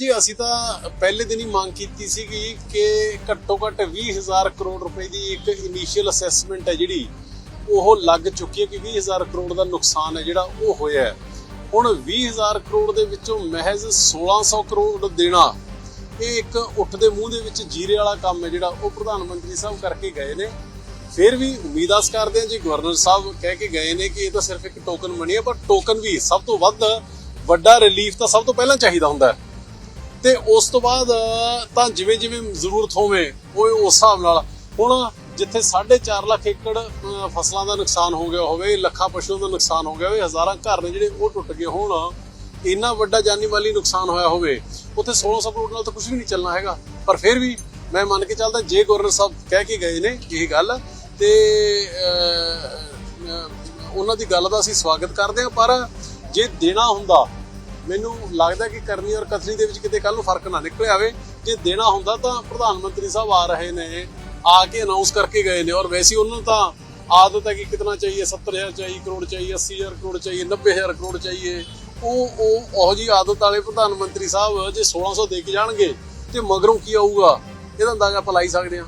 ਜੀ, ਅਸੀਂ ਤਾਂ ਪਹਿਲੇ ਦਿਨ ਹੀ ਮੰਗ ਕੀਤੀ ਸੀਗੀ ਕਿ ਘੱਟੋ ਘੱਟ 20000 ਕਰੋੜ ਰੁਪਏ ਦੀ ਇੱਕ ਇਨੀਸ਼ੀਅਲ ਅਸੈਸਮੈਂਟ ਹੈ ਜਿਹੜੀ, ਉਹ ਲੱਗ ਚੁੱਕੀ ਹੈ ਕਿ 20000 ਕਰੋੜ ਦਾ ਨੁਕਸਾਨ ਹੈ ਜਿਹੜਾ ਉਹ ਹੋਇਆ ਹੈ। ਹੁਣ 20000 ਕਰੋੜ ਦੇ ਵਿੱਚੋਂ ਮਹਿਜ਼ 1600 ਕਰੋੜ ਦੇਣਾ, ਇਹ ਇੱਕ ਉੱਠ ਦੇ ਮੂੰਹ ਦੇ ਵਿੱਚ ਜੀਰੇ ਵਾਲਾ ਕੰਮ ਹੈ ਜਿਹੜਾ ਉਹ ਪ੍ਰਧਾਨ ਮੰਤਰੀ ਸਾਹਿਬ ਕਰਕੇ ਗਏ ਨੇ। ਫਿਰ ਵੀ ਉਮੀਦ ਆਸ ਕਰਦੇ ਹਾਂ ਜੀ, ਗਵਰਨਰ ਸਾਹਿਬ ਕਹਿ ਕੇ ਗਏ ਨੇ ਕਿ ਇਹ ਤਾਂ ਸਿਰਫ ਇੱਕ ਟੋਕਨ ਬਣੀ ਹੈ, ਪਰ ਟੋਕਨ ਵੀ ਸਭ ਤੋਂ ਵੱਧ ਵੱਡਾ ਰਿਲੀਫ ਤਾਂ ਸਭ ਤੋਂ ਪਹਿਲਾਂ ਚਾਹੀਦਾ ਹੁੰਦਾ ਹੈ। ਤੇ ਉਸ ਤੋਂ ਬਾਅਦ ਤਾਂ ਜਿਵੇਂ ਜਿਵੇਂ ਜ਼ਰੂਰਤ ਹੋਵੇ ਉਹ ਉਸ ਹਿਸਾਬ ਨਾਲ। ਹੁਣ ਜਿੱਥੇ 4.5 ਲੱਖ ਏਕੜ ਫਸਲਾਂ ਦਾ ਨੁਕਸਾਨ ਹੋ ਗਿਆ ਹੋਵੇ, ਲੱਖਾਂ ਪਸ਼ੂਆਂ ਦਾ ਨੁਕਸਾਨ ਹੋ ਗਿਆ ਹੋਵੇ, ਹਜ਼ਾਰਾਂ ਘਰ ਨੇ ਜਿਹੜੇ ਉਹ ਟੁੱਟ ਗਏ ਹੋਣ, ਇੰਨਾ ਵੱਡਾ ਜਾਨੀ ਮਾਲੀ ਨੁਕਸਾਨ ਹੋਇਆ ਹੋਵੇ, ਉੱਥੇ 1600 ਕਰੋੜ ਨਾਲ ਤਾਂ ਕੁਝ ਵੀ ਨਹੀਂ ਚੱਲਣਾ ਹੈਗਾ। ਪਰ ਫਿਰ ਵੀ ਮੈਂ ਮੰਨ ਕੇ ਚੱਲਦਾ, ਜੇ ਗਵਰਨਰ ਸਾਹਿਬ ਕਹਿ ਕੇ ਗਏ ਨੇ ਇਹ ਗੱਲ, ਤੇ ਉਹਨਾਂ ਦੀ ਗੱਲ ਦਾ ਅਸੀਂ ਸਵਾਗਤ ਕਰਦੇ ਹਾਂ, ਪਰ ਜੇ ਦੇਣਾ ਹੁੰਦਾ ਮੈਨੂੰ ਲੱਗਦਾ ਕਿ ਕਰਨੀ ਔਰ ਕਥਨੀ ਦੇ ਵਿੱਚ ਕਿਤੇ ਕੱਲ ਨੂੰ ਫ਼ਰਕ ਨਾ ਨਿਕਲ ਆਵੇ ਜੇ ਦੇਣਾ ਹੁੰਦਾ ਤਾਂ ਪ੍ਰਧਾਨ ਮੰਤਰੀ ਸਾਹਿਬ ਆ ਰਹੇ ਨੇ, ਆ ਕੇ ਅਨਾਉਂਸ ਕਰਕੇ ਗਏ ਨੇ। ਔਰ ਵੈਸੇ ਉਹਨਾਂ ਨੂੰ ਤਾਂ ਆਦਤ ਹੈ ਕਿ ਕਿਤਨਾ ਚਾਹੀਏ 70000 ਚਾਹੀਏ, ਕਰੋੜ ਚਾਹੀਏ 80000 ਕਰੋੜ ਚਾਹੀਏ 90000 ਕਰੋੜ ਚਾਹੀਏ। ਉਹ ਉਹ ਉਹ ਜੀ ਆਦਤ ਵਾਲੇ ਪ੍ਰਧਾਨ ਮੰਤਰੀ ਸਾਹਿਬ ਜੇ 1600 ਦੇ ਕੇ ਜਾਣਗੇ, ਤੇ ਮਗਰੋਂ ਕੀ ਆਊਗਾ? ਇਹਦਾ ਅੰਦਾਜ਼ਾ ਆਪਾਂ ਲਾਈ ਸਕਦੇ ਹਾਂ।